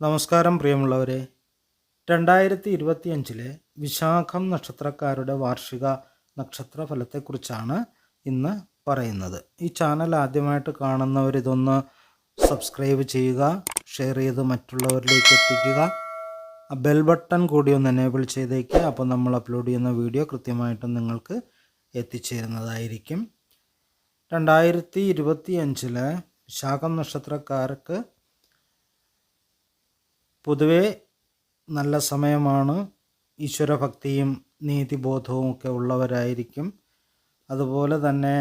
നമസ്കാരം പ്രിയമുള്ളവരെ. രണ്ടായിരത്തി ഇരുപത്തിയഞ്ചിലെ വിശാഖം നക്ഷത്രക്കാരുടെ വാർഷിക നക്ഷത്ര ഫലത്തെക്കുറിച്ചാണ് ഇന്ന് പറയുന്നത്. ഈ ചാനൽ ആദ്യമായിട്ട് കാണുന്നവർ ഇതൊന്ന് സബ്സ്ക്രൈബ് ചെയ്യുക ഷെയർ ചെയ്ത് മറ്റുള്ളവരിലേക്ക് എത്തിക്കുക. ബെൽ ബട്ടൺ കൂടി ഒന്ന് എനേബിൾ ചെയ്തേക്കുക അപ്പോൾ നമ്മൾ അപ്ലോഡ് ചെയ്യുന്ന വീഡിയോ കൃത്യമായിട്ടും നിങ്ങൾക്ക് എത്തിച്ചേരുന്നതായിരിക്കും. രണ്ടായിരത്തി ഇരുപത്തി അഞ്ചിലെ വിശാഖം നക്ഷത്രക്കാർക്ക് പൊതുവെ നല്ല സമയമാണ്. ഈശ്വരഭക്തിയും നീതിബോധവും ഒക്കെ ഉള്ളവരായിരിക്കും. അതുപോലെ തന്നെ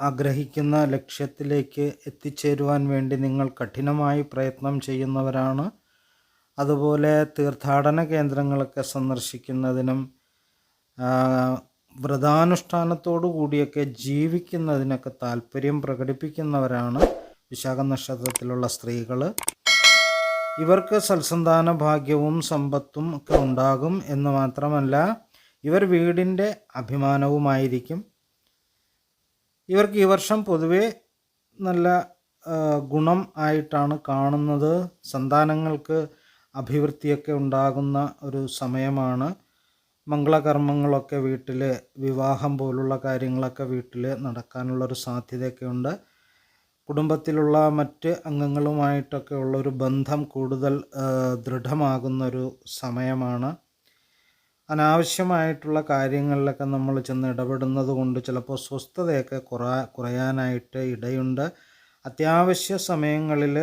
ആഗ്രഹിക്കുന്ന ലക്ഷ്യത്തിലേക്ക് എത്തിച്ചേരുവാൻ വേണ്ടി നിങ്ങൾ കഠിനമായി പ്രയത്നം ചെയ്യുന്നവരാണ്. അതുപോലെ തീർത്ഥാടന കേന്ദ്രങ്ങളൊക്കെ സന്ദർശിക്കുന്നതിനും വ്രതാനുഷ്ഠാനത്തോടു കൂടിയൊക്കെ ജീവിക്കുന്നതിനൊക്കെ താല്പര്യം പ്രകടിപ്പിക്കുന്നവരാണ് വിശാഖ നക്ഷത്രത്തിലുള്ള സ്ത്രീകൾ ഇവർക്ക് സൽസന്താന ഭാഗ്യവും സമ്പത്തും ഒക്കെ ഉണ്ടാകും എന്ന് മാത്രമല്ല ഇവർ വീടിന്റെ അഭിമാനവുമായിരിക്കും. ഇവർക്ക് ഈ വർഷം പൊതുവെ നല്ല ഗുണം ആയിട്ടാണ് കാണുന്നത്. സന്താനങ്ങൾക്ക് അഭിവൃദ്ധിയൊക്കെ ഉണ്ടാകുന്ന ഒരു സമയമാണ്. മംഗളകർമ്മങ്ങളൊക്കെ വീട്ടിൽ വിവാഹം പോലുള്ള കാര്യങ്ങളൊക്കെ വീട്ടിൽ നടക്കാനുള്ളൊരു സാധ്യതയൊക്കെ ഉണ്ട്. കുടുംബത്തിലുള്ള മറ്റ് അംഗങ്ങളുമായിട്ടൊക്കെ ഉള്ളൊരു ബന്ധം കൂടുതൽ ദൃഢമാകുന്നൊരു സമയമാണ്. അനാവശ്യമായിട്ടുള്ള കാര്യങ്ങളിലൊക്കെ നമ്മൾ ചെന്ന് ഇടപെടുന്നത് കൊണ്ട് ചിലപ്പോൾ സ്വസ്ഥതയൊക്കെ കുറ കുറയാനായിട്ട് ഇടയുണ്ട്. അത്യാവശ്യ സമയങ്ങളിൽ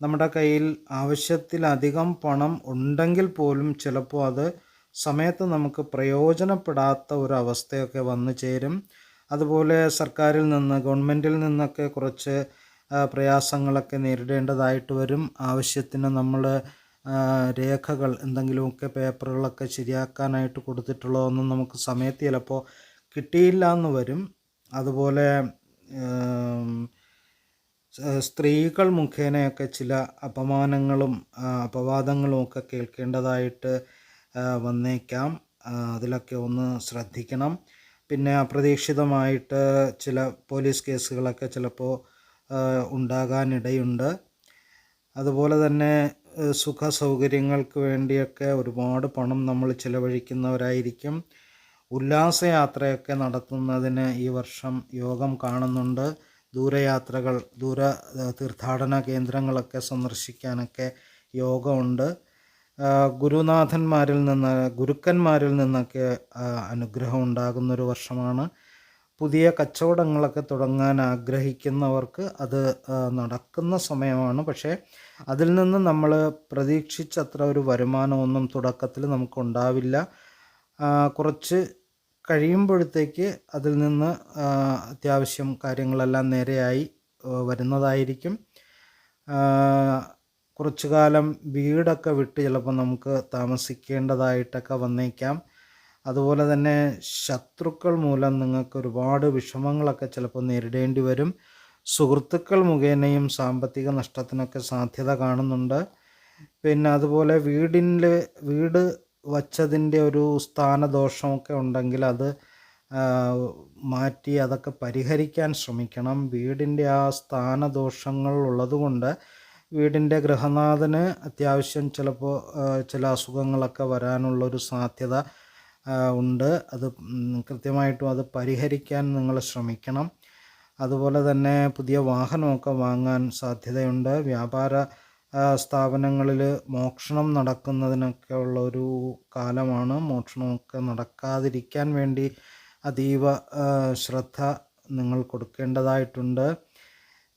നമ്മുടെ കയ്യിൽ ആവശ്യത്തിലധികം പണം ഉണ്ടെങ്കിൽ പോലും ചിലപ്പോൾ അത് സമയത്ത് നമുക്ക് പ്രയോജനപ്പെടാത്ത ഒരു അവസ്ഥയൊക്കെ വന്നു ചേരും. അതുപോലെ സർക്കാരിൽ നിന്ന് ഗവൺമെന്റിൽ നിന്നൊക്കെ കുറച്ച് പ്രയാസങ്ങളൊക്കെ നേരിടേണ്ടതായിട്ട് വരും. ആവശ്യത്തിന് നമ്മൾ രേഖകൾ എന്തെങ്കിലുമൊക്കെ പേപ്പറുകളൊക്കെ ശരിയാക്കാനായിട്ട് കൊടുത്തിട്ടുള്ളതൊന്നും നമുക്ക് സമയത്ത് ചിലപ്പോൾ കിട്ടിയില്ല എന്ന് വരും. അതുപോലെ സ്ത്രീകൾ മുഖേനയൊക്കെ ചില അപമാനങ്ങളും അപവാദങ്ങളും ഒക്കെ കേൾക്കേണ്ടതായിട്ട് വന്നേക്കാം. അതിലൊക്കെ ഒന്ന് ശ്രദ്ധിക്കണം. പിന്നെ അപ്രതീക്ഷിതമായിട്ട് ചില പോലീസ് കേസുകളൊക്കെ ചിലപ്പോൾ ഉണ്ടാകാനിടയുണ്ട്. അതുപോലെ തന്നെ സുഖ സൗകര്യങ്ങൾക്ക് വേണ്ടിയൊക്കെ ഒരുപാട് പണം നമ്മൾ ചിലവഴിക്കുന്നവരായിരിക്കും. ഉല്ലാസയാത്രയൊക്കെ നടത്തുന്നതിന് ഈ വർഷം യോഗം കാണുന്നുണ്ട്. ദൂരയാത്രകൾ ദൂര തീർത്ഥാടന കേന്ദ്രങ്ങളൊക്കെ സന്ദർശിക്കാനൊക്കെ യോഗമുണ്ട്. ഗുരുനാഥന്മാരിൽ നിന്ന് ഗുരുക്കന്മാരിൽ നിന്നൊക്കെ അനുഗ്രഹം ഉണ്ടാകുന്നൊരു വർഷമാണ്. പുതിയ കച്ചവടങ്ങളൊക്കെ തുടങ്ങാൻ ആഗ്രഹിക്കുന്നവർക്ക് അത് നടക്കുന്ന സമയമാണ്. പക്ഷേ അതിൽ നിന്ന് നമ്മൾ പ്രതീക്ഷിച്ചത്ര ഒരു വരുമാനമൊന്നും തുടക്കത്തിൽ നമുക്കുണ്ടാവില്ല. കുറച്ച് കഴിയുമ്പോഴത്തേക്ക് അതിൽ നിന്ന് അത്യാവശ്യം കാര്യങ്ങളെല്ലാം നേരെയായി വരുന്നതായിരിക്കും. കുറച്ചു കാലം വീടൊക്കെ വിട്ട് ചിലപ്പോൾ നമുക്ക് താമസിക്കേണ്ടതായിട്ടൊക്കെ വന്നേക്കാം. അതുപോലെ തന്നെ ശത്രുക്കൾ മൂലം നിങ്ങൾക്ക് ഒരുപാട് വിഷമങ്ങളൊക്കെ ചിലപ്പോൾ നേരിടേണ്ടി വരും. സുഹൃത്തുക്കൾ മുഖേനയും സാമ്പത്തിക നഷ്ടത്തിനൊക്കെ സാധ്യത കാണുന്നുണ്ട്. പിന്നെ അതുപോലെ വീടിൽ വീട് വച്ചതിന്റെ ഒരു സ്ഥാനദോഷമൊക്കെ ഉണ്ടെങ്കിൽ അത് മാറ്റി അതൊക്കെ പരിഹരിക്കാൻ ശ്രമിക്കണം. വീടിന്റെ ആ സ്ഥാനദോഷങ്ങൾ ഉള്ളതുകൊണ്ട് വീടിന്റെ ഗൃഹനാഥന് അത്യാവശ്യം ചിലപ്പോൾ ചില അസുഖങ്ങളൊക്കെ വരാനുള്ളൊരു സാധ്യത ഉണ്ട്. അത് കൃത്യമായിട്ടും അത് പരിഹരിക്കാൻ നിങ്ങൾ ശ്രമിക്കണം. അതുപോലെ തന്നെ പുതിയ വാഹനമൊക്കെ വാങ്ങാൻ സാധ്യതയുണ്ട്. വ്യാപാര സ്ഥാപനങ്ങളിൽ മോഷണം നടക്കുന്നതിനൊക്കെ ഉള്ള ഒരു കാലമാണ്. മോഷണമൊക്കെ നടക്കാതിരിക്കാൻ വേണ്ടി അതീവ ശ്രദ്ധ നിങ്ങൾ കൊടുക്കേണ്ടതായിട്ടുണ്ട്.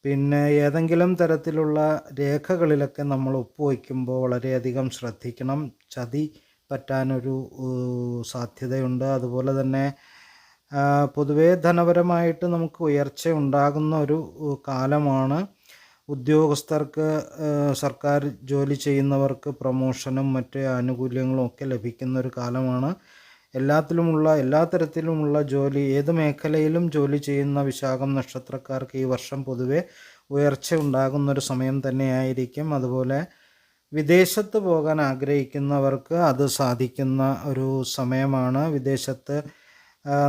പിന്നെ ഏതെങ്കിലും തരത്തിലുള്ള രേഖകളിലൊക്കെ നമ്മൾ ഒപ്പുവയ്ക്കുമ്പോൾ വളരെയധികം ശ്രദ്ധിക്കണം. ചതി പറ്റാനൊരു സാധ്യതയുണ്ട്. അതുപോലെ തന്നെ പൊതുവേ ധനപരമായിട്ട് നമുക്ക് ഉയർച്ച ഉണ്ടാകുന്ന ഒരു കാലമാണ്. ഉദ്യോഗസ്ഥർക്ക് സർക്കാർ ജോലി ചെയ്യുന്നവർക്ക് പ്രമോഷനും മറ്റ് ആനുകൂല്യങ്ങളും ഒക്കെ ലഭിക്കുന്ന ഒരു കാലമാണ്. എല്ലാത്തിലുമുള്ള എല്ലാ തരത്തിലുമുള്ള ജോലി ഏത് മേഖലയിലും ജോലി ചെയ്യുന്ന വിശാഖം നക്ഷത്രക്കാർക്ക് ഈ വർഷം പൊതുവെ ഉയർച്ച ഉണ്ടാകുന്നൊരു സമയം തന്നെയായിരിക്കും. അതുപോലെ വിദേശത്ത് പോകാൻ ആഗ്രഹിക്കുന്നവർക്ക് അത് സാധിക്കുന്ന ഒരു സമയമാണ്. വിദേശത്ത്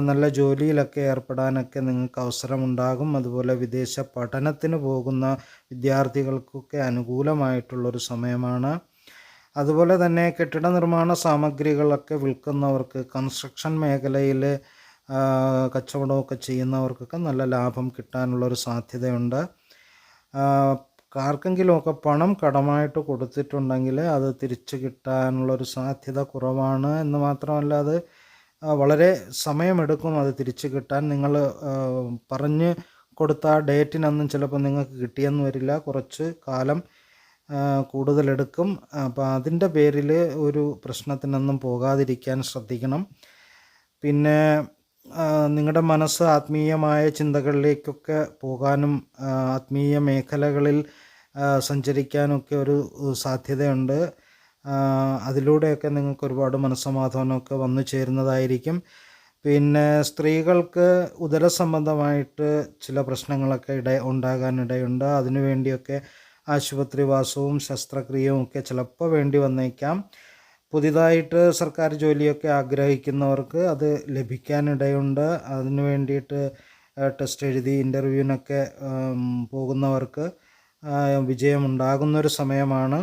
നല്ല ജോലിയിലൊക്കെ ഏർപ്പെടാനൊക്കെ നിങ്ങൾക്ക് അവസരമുണ്ടാകും. അതുപോലെ വിദേശ പഠനത്തിന് പോകുന്ന വിദ്യാർത്ഥികൾക്കൊക്കെ അനുകൂലമായിട്ടുള്ളൊരു സമയമാണ്. അതുപോലെ തന്നെ കെട്ടിട നിർമ്മാണ സാമഗ്രികളൊക്കെ വിൽക്കുന്നവർക്ക് കൺസ്ട്രക്ഷൻ മേഖലയിൽ കച്ചവടമൊക്കെ ചെയ്യുന്നവർക്കൊക്കെ നല്ല ലാഭം കിട്ടാനുള്ളൊരു സാധ്യതയുണ്ട്. ആർക്കെങ്കിലുമൊക്കെ പണം കടമായിട്ട് കൊടുത്തിട്ടുണ്ടെങ്കിൽ അത് തിരിച്ചു കിട്ടാനുള്ളൊരു സാധ്യത കുറവാണ് എന്ന് മാത്രമല്ല അത് വളരെ സമയമെടുക്കും അത് തിരിച്ചു കിട്ടാൻ. നിങ്ങൾ പറഞ്ഞ് കൊടുത്ത ആ ഡേറ്റിനൊന്നും ചിലപ്പോൾ നിങ്ങൾക്ക് കിട്ടിയെന്ന് വരില്ല. കുറച്ച് കാലം കൂടുതലെടുക്കും. അപ്പോൾ അതിന്റെ പേരിൽ ഒരു പ്രശ്നത്തിനൊന്നും പോകാതിരിക്കാൻ ശ്രദ്ധിക്കണം. പിന്നെ നിങ്ങളുടെ മനസ്സ് ആത്മീയമായ ചിന്തകളിലേക്കൊക്കെ പോകാനും ആത്മീയ മേഖലകളിൽ സഞ്ചരിക്കാനൊക്കെ ഒരു സാധ്യതയുണ്ട്. അതിലൂടെയൊക്കെ നിങ്ങൾക്ക് ഒരുപാട് മനസ്സമാധാനമൊക്കെ വന്നു ചേരുന്നതായിരിക്കും. പിന്നെ സ്ത്രീകൾക്ക് ഉദര സംബന്ധമായിട്ട് ചില പ്രശ്നങ്ങളൊക്കെ ഇട ഉണ്ടാകാനിടയുണ്ട്. അതിനു വേണ്ടിയൊക്കെ ആശുപത്രിവാസവും ശസ്ത്രക്രിയയും ഒക്കെ ചിലപ്പോൾ വേണ്ടി വന്നേക്കാം. പുതിയതായിട്ട് സർക്കാർ ജോലിയൊക്കെ ആഗ്രഹിക്കുന്നവർക്ക് അത് ലഭിക്കാനിടയുണ്ട്. അതിന് വേണ്ടിയിട്ട് ടെസ്റ്റ് എഴുതി ഇന്റർവ്യൂവിനൊക്കെ പോകുന്നവർക്ക് വിജയമുണ്ടാകുന്നൊരു സമയമാണ്.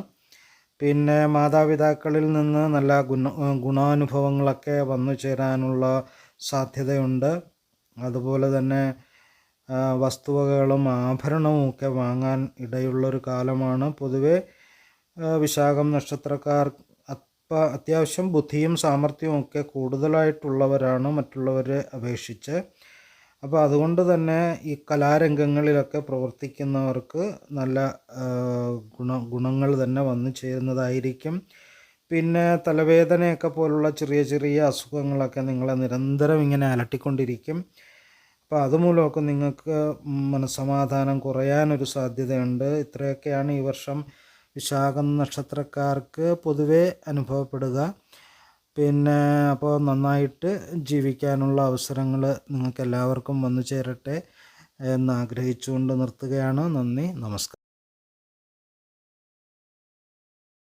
പിന്നെ മാതാപിതാക്കളിൽ നിന്ന് നല്ല ഗുണ ഗുണാനുഭവങ്ങളൊക്കെ വന്നു ചേരാനുള്ള സാധ്യതയുണ്ട്. അതുപോലെ തന്നെ വസ്തുവകകളും ആഭരണവും ഒക്കെ വാങ്ങാൻ ഇടയുള്ളൊരു കാലമാണ്. പൊതുവെ വിശാഖം നക്ഷത്രക്കാർ അപ്പ അത്യാവശ്യം ബുദ്ധിയും സാമർഥ്യവും ഒക്കെ കൂടുതലായിട്ടുള്ളവരാണ് മറ്റുള്ളവരെ അപേക്ഷിച്ച്. അപ്പോൾ അതുകൊണ്ട് തന്നെ ഈ കലാരംഗങ്ങളിലൊക്കെ പ്രവർത്തിക്കുന്നവർക്ക് നല്ല ഗുണ ഗുണങ്ങൾ തന്നെ വന്നു ചേരുന്നതായിരിക്കും. പിന്നെ തലവേദനയൊക്കെ പോലുള്ള ചെറിയ ചെറിയ അസുഖങ്ങളൊക്കെ നിങ്ങളെ നിരന്തരം ഇങ്ങനെ അലട്ടിക്കൊണ്ടിരിക്കും. അപ്പോൾ അതുമൂലമൊക്കെ നിങ്ങൾക്ക് മനസ്സമാധാനം കുറയാനൊരു സാധ്യതയുണ്ട്. ഇത്രയൊക്കെയാണ് ഈ വർഷം വിശാഖം നക്ഷത്രക്കാർക്ക് പൊതുവെ അനുഭവപ്പെടുക. പിന്നെ അപ്പോൾ നന്നായിട്ട് ജീവിക്കാനുള്ള അവസരങ്ങൾ നിങ്ങൾക്ക് എല്ലാവർക്കും വന്നു ചേരട്ടെ എന്ന് ആഗ്രഹിച്ചുകൊണ്ട് നിർത്തുകയാണ്. നന്ദി നമസ്കാരം.